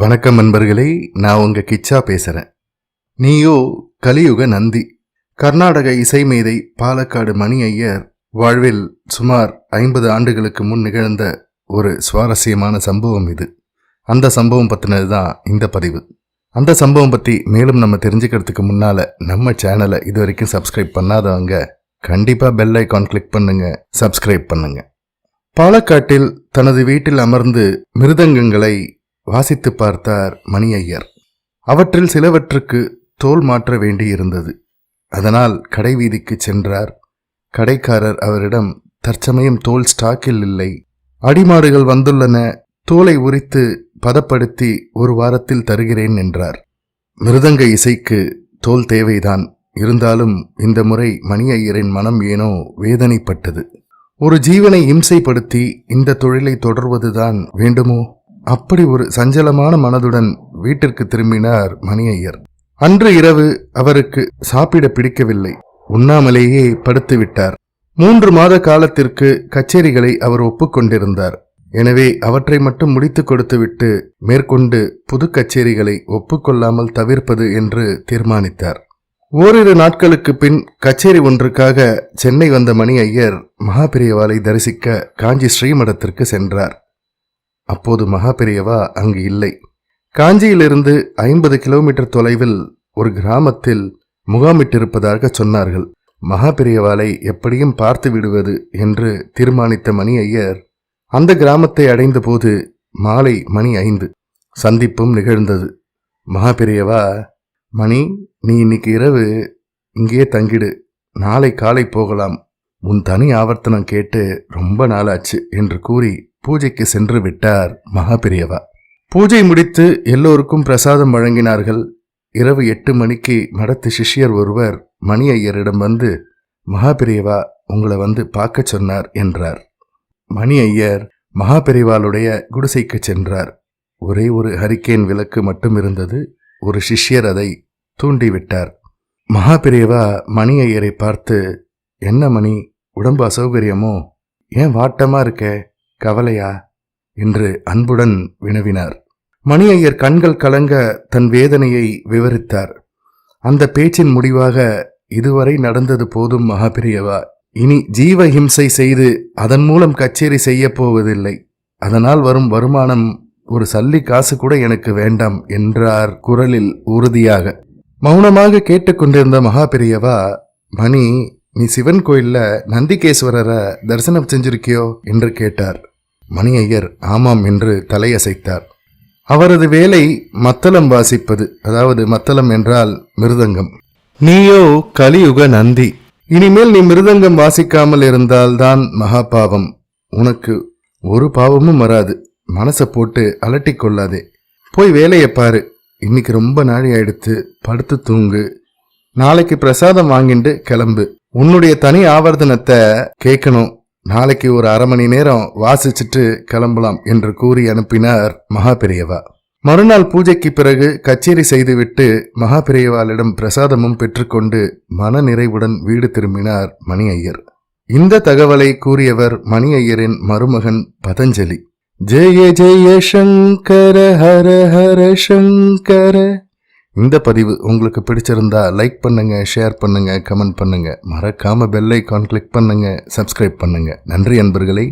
வணக்கம் நண்பர்களே நான் உங்க கிச்சா பேசுறேன். நீயோ கலியுக நந்தி. கர்நாடக இசை மேதை பாலக்காடு மணி ஐயர் வாழ்வில் சுமார் ஐம்பது ஆண்டுகளுக்கு முன் நிகழ்ந்த ஒரு சுவாரஸ்யமான சம்பவம் இது. அந்த சம்பவம் பற்றினது தான் இந்த பதிவு. அந்த சம்பவம் பற்றி மேலும் நம்ம தெரிஞ்சுக்கிறதுக்கு முன்னால் நம்ம சேனலை இது வரைக்கும் சப்ஸ்கிரைப் பண்ணாதவங்க கண்டிப்பாக பெல் ஐக்கான் கிளிக் பண்ணுங்க சப்ஸ்கிரைப் பண்ணுங்க. பாலக்காட்டில் தனது வீட்டில் அமர்ந்து மிருதங்கங்களை வாசித்து பார்த்தார் மணி ஐயர் அவற்றில் சிலவற்றுக்கு தோல் மாற்ற வேண்டியிருந்தது. அதனால் கடை வீதிக்கு சென்றார். கடைக்காரர் அவரிடம் தற்சமயம் தோல் ஸ்டாக்கில் இல்லை. அடிமாடுகள் வந்துள்ளன. தோலை உரித்து பதப்படுத்தி ஒரு வாரத்தில் தருகிறேன் என்றார். மிருதங்க இசைக்கு தோல் தேவைதான். இருந்தாலும் இந்த முறை மணி ஐயரின் மனம் ஏனோ வேதனைப்பட்டது. ஒரு ஜீவனை இம்சைப்படுத்தி இந்த தொழிலை தொடர்வதுதான் வேண்டுமோ? அப்படி ஒரு சஞ்சலமான மனதுடன் வீட்டிற்கு திரும்பினார் மணி ஐயர் அன்று இரவு அவருக்கு சாப்பிட பிடிக்கவில்லை. உண்ணாமலேயே படுத்து விட்டார். மூன்று மாத காலத்திற்கு கச்சேரிகளை அவர் ஒப்புக்கொண்டிருந்தார் எனவே அவற்றை மட்டும் முடித்து கொடுத்துவிட்டு மேற்கொண்டு புது கச்சேரிகளை ஒப்புக்கொள்ளாமல் தவிர்ப்பது என்று தீர்மானித்தார். ஓரிரு நாட்களுக்கு பின் கச்சேரி ஒன்றுக்காக சென்னை வந்த மணி ஐயர் மகாபிரியவாலை தரிசிக்க காஞ்சி ஸ்ரீமடத்திற்கு சென்றார். அப்போது மகாபெரியவா அங்கு இல்லை. காஞ்சியிலிருந்து ஐம்பது கிலோமீட்டர் தொலைவில் ஒரு கிராமத்தில் முகாமிட்டிருப்பதாக சொன்னார்கள். மகாபெரியவாளை எப்படியும் பார்த்து விடுவது என்று தீர்மானித்த மணி ஐயர் அந்த கிராமத்தை அடைந்தபோது மாலை மணி ஐந்து சந்திப்பும் நிகழ்ந்தது. மகாபெரியவா மணி நீ இன்னைக்கு இரவு இங்கேயே தங்கிடு. நாளை காலை போகலாம். உன் தனி ஆவர்த்தனம் கேட்டு ரொம்ப நாளாச்சு என்று கூறி பூஜைக்கு சென்று விட்டார் மகாபிரியவா. பூஜை முடித்து எல்லோருக்கும் பிரசாதம் வழங்கினார்கள். இரவு எட்டு மணிக்கு மடத்து சிஷ்யர் ஒருவர் மணி ஐயரிடம் வந்து மகாபெரியவா உங்களை வந்து பார்க்க சொன்னார் என்றார். மணி ஐயர் மகாபெரிவாளுடைய குடிசைக்கு சென்றார். ஒரே ஒரு ஹரிக்கேன் விளக்கு மட்டும் இருந்தது. ஒரு சிஷ்யர் அதை தூண்டிவிட்டார். மகாபெரியவா மணி ஐயரை பார்த்து என்ன மணி? உடம்பு அசௌகரியமோ? ஏன் வாட்டமா இருக்க? கவலையா? என்று அன்புடன் வினவினார். மணி ஐயர் கண்கள் கலங்க தன் வேதனையை விவரித்தார். அந்த பேச்சின் முடிவாக இதுவரை நடந்தது போதும் மகாபிரியவா. இனி ஜீவ ஹிம்சை செய்து அதன் மூலம் கச்சேரி செய்ய போவதில்லை. அதனால் வரும் வருமானம் ஒரு சல்லி காசு கூட எனக்கு வேண்டாம் என்றார் குரலில் உறுதியாக. மௌனமாக கேட்டுக்கொண்டிருந்த மகாபிரியவா மணி நீ சிவன் கோயில்ல நந்திகேஸ்வரரை தரிசனம் செஞ்சிருக்கியோ? என்று கேட்டார். மணி ஐயர் ஆமாம் என்று தலையசைத்தார். அவரது வேலை மத்தளம் வாசிப்பது அதாவது மத்தளம் என்றால் மிருதங்கம். நீயோ கலியுக நந்தி இனிமேல் நீ மிருதங்கம் வாசிக்காமல் இருந்தால்தான் மகா பாவம் உனக்கு ஒரு பாவமும் வராது மனசை போட்டு அலட்டி கொள்ளாதே. போய் வேலையை பாரு இன்னைக்கு ரொம்ப நாழி ஆயிடுத்து படுத்து தூங்கு. நாளைக்கு பிரசாதம் வாங்கிட்டு கிளம்பு. உன்னுடைய தனி ஆவர்த்தனத்தை கேட்கணும். நாளைக்கு ஒரு அரை மணி நேரம் வாசிச்சுட்டு கிளம்பலாம் என்று கூறி அனுப்பினார் மகாபெரியவா. மறுநாள் பூஜைக்கு பிறகு கச்சேரி செய்துவிட்டு மகாபெரியவாளிடம் பிரசாதமும் பெற்றுக்கொண்டு மன நிறைவுடன் வீடு திரும்பினார் மணி ஐயர் இந்த தகவலை கூறியவர் மணி ஐயரின் மருமகன் பதஞ்சலி. ஜெய ஜெய சங்கர ஹர ஹர சங்கர. இந்த பதிவு உங்களுக்கு பிடிச்சிருந்தா லைக் பண்ணுங்க ஷேர் பண்ணுங்க கமெண்ட் பண்ணுங்க. மறக்காம பெல் ஐக்கான் கிளிக் பண்ணுங்க சப்ஸ்கிரைப் பண்ணுங்க. நன்றி அன்பர்களே.